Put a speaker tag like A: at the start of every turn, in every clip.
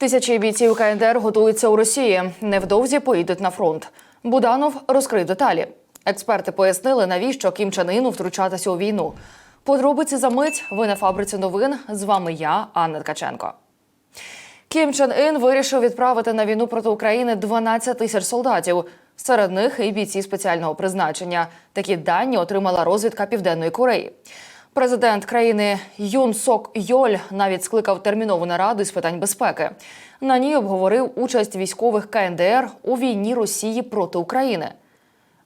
A: Тисячі бійців КНДР готуються у Росії. Невдовзі поїдуть на фронт. Буданов розкрив деталі. Експерти пояснили, навіщо Кім Чен Іну втручатися у війну. Подробиці за мить. Ви на фабриці новин. З вами я, Анна Ткаченко. Кім Чен Ін вирішив відправити на війну проти України 12 тисяч солдатів. Серед них і бійці спеціального призначення. Такі дані отримала розвідка Південної Кореї. Президент країни Юн Сок Йоль навіть скликав термінову нараду з питань безпеки. На ній обговорив участь військових КНДР у війні Росії проти України.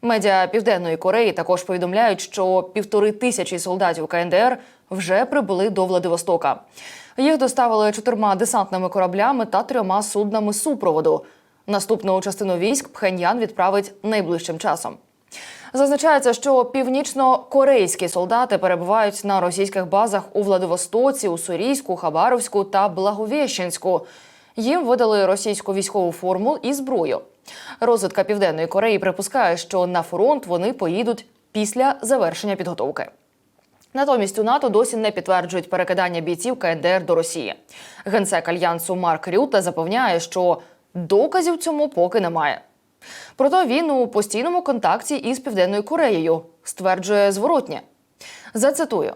A: Медіа Південної Кореї також повідомляють, що півтори тисячі солдатів КНДР вже прибули до Владивостока. Їх доставили чотирма десантними кораблями та трьома суднами супроводу. Наступну частину військ Пхеньян відправить найближчим часом. Зазначається, що північно-корейські солдати перебувають на російських базах у Владивостоці, Уссурійську, Хабаровську та Благовіщенську. Їм видали російську військову форму і зброю. Розвідка Південної Кореї припускає, що на фронт вони поїдуть після завершення підготовки. Натомість у НАТО досі не підтверджують перекидання бійців КНДР до Росії. Генсек альянсу Марк Рюте запевняє, що доказів цьому поки немає. Проте він у постійному контакті із Південною Кореєю стверджує зворотнє. Зацитую.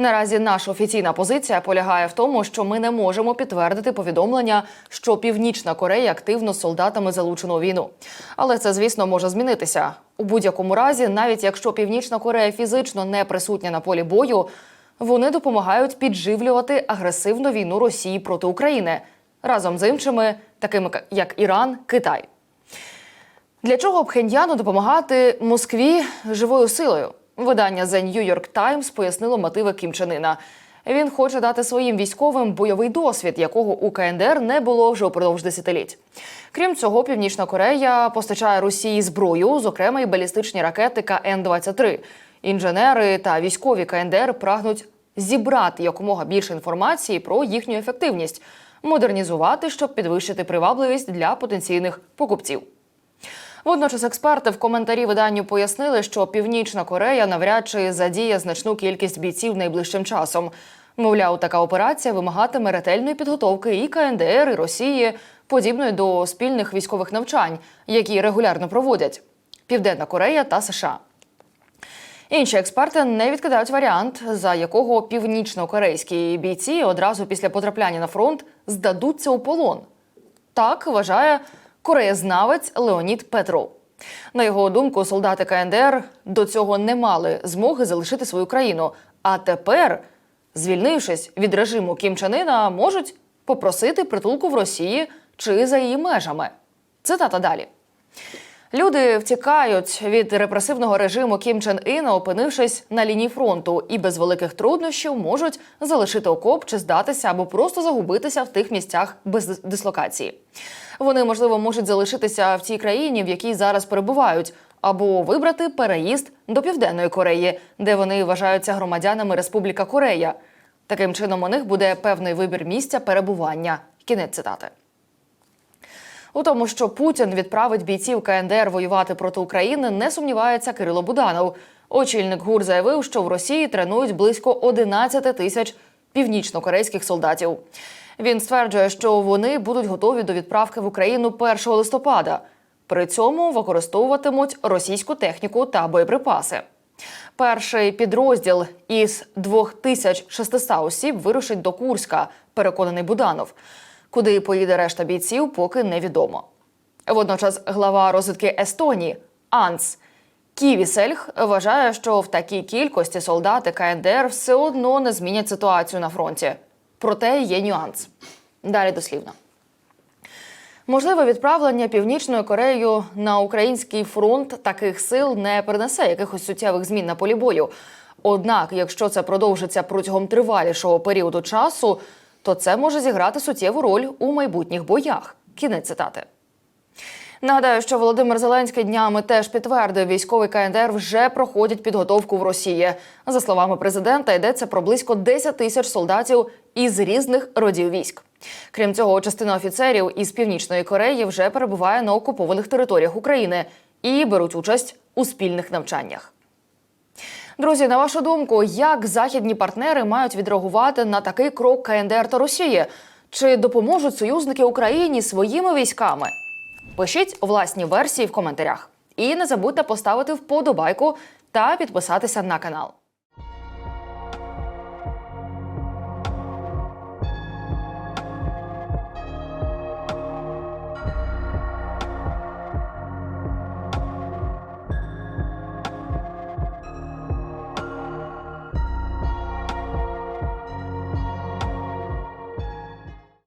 A: Наразі наша офіційна позиція полягає в тому, що ми не можемо підтвердити повідомлення, що Північна Корея активно з солдатами залучено у війну. Але це, звісно, може змінитися. У будь-якому разі, навіть якщо Північна Корея фізично не присутня на полі бою, вони допомагають підживлювати агресивну війну Росії проти України разом з іншими, такими як Іран, Китай. Для чого Пхеньяну допомагати Москві живою силою? Видання The New York Times пояснило мотиви Кім Чен Іна. Він хоче дати своїм військовим бойовий досвід, якого у КНДР не було вже упродовж десятиліть. Крім цього, Північна Корея постачає Росії зброю, зокрема й балістичні ракети КН-23. Інженери та військові КНДР прагнуть зібрати якомога більше інформації про їхню ефективність, модернізувати, щоб підвищити привабливість для потенційних покупців. Водночас експерти в коментарі виданню пояснили, що Північна Корея навряд чи задіє значну кількість бійців найближчим часом. Мовляв, така операція вимагатиме ретельної підготовки і КНДР, і Росії, подібної до спільних військових навчань, які регулярно проводять Південна Корея та США. Інші експерти не відкидають варіант, за якого північно-корейські бійці одразу після потрапляння на фронт здадуться у полон. Так вважає кореєзнавець Леонід Петров. На його думку, солдати КНДР до цього не мали змоги залишити свою країну. А тепер, звільнившись від режиму Кім Чен Іна, можуть попросити притулку в Росії чи за її межами. Цитата далі. Люди втікають від репресивного режиму Кім Чен Іна, опинившись на лінії фронту, і без великих труднощів можуть залишити окоп чи здатися або просто загубитися в тих місцях без дислокації. Вони, можливо, можуть залишитися в цій країні, в якій зараз перебувають, або вибрати переїзд до Південної Кореї, де вони вважаються громадянами Республіка Корея. Таким чином, у них буде певний вибір місця перебування. Кінець цитати. У тому, що Путін відправить бійців КНДР воювати проти України, не сумнівається Кирило Буданов. Очільник ГУР заявив, що в Росії тренують близько 11 тисяч північнокорейських солдатів. Він стверджує, що вони будуть готові до відправки в Україну 1 листопада. При цьому використовуватимуть російську техніку та боєприпаси. Перший підрозділ із 2600 осіб вирушить до Курська, переконаний Буданов. Куди поїде решта бійців, поки невідомо. Водночас глава розвідки Естонії Анс Ківісельх вважає, що в такій кількості солдати КНДР все одно не змінять ситуацію на фронті. Проте є нюанс. Далі дослівно. Можливе відправлення Північною Кореєю на український фронт таких сил не принесе якихось суттєвих змін на полі бою. Однак, якщо це продовжиться протягом тривалішого періоду часу, то це може зіграти суттєву роль у майбутніх боях. Кінець цитати. Нагадаю, що Володимир Зеленський днями теж підтвердив, військовий КНДР вже проходять підготовку в Росії. За словами президента, йдеться про близько 10 тисяч солдатів із різних родів військ. Крім цього, частина офіцерів із північної Кореї вже перебуває на окупованих територіях України і беруть участь у спільних навчаннях. Друзі, на вашу думку, як західні партнери мають відреагувати на такий крок КНДР та Росії? Чи допоможуть союзники Україні своїми військами? Пишіть власні версії в коментарях. І не забудьте поставити вподобайку та підписатися на канал.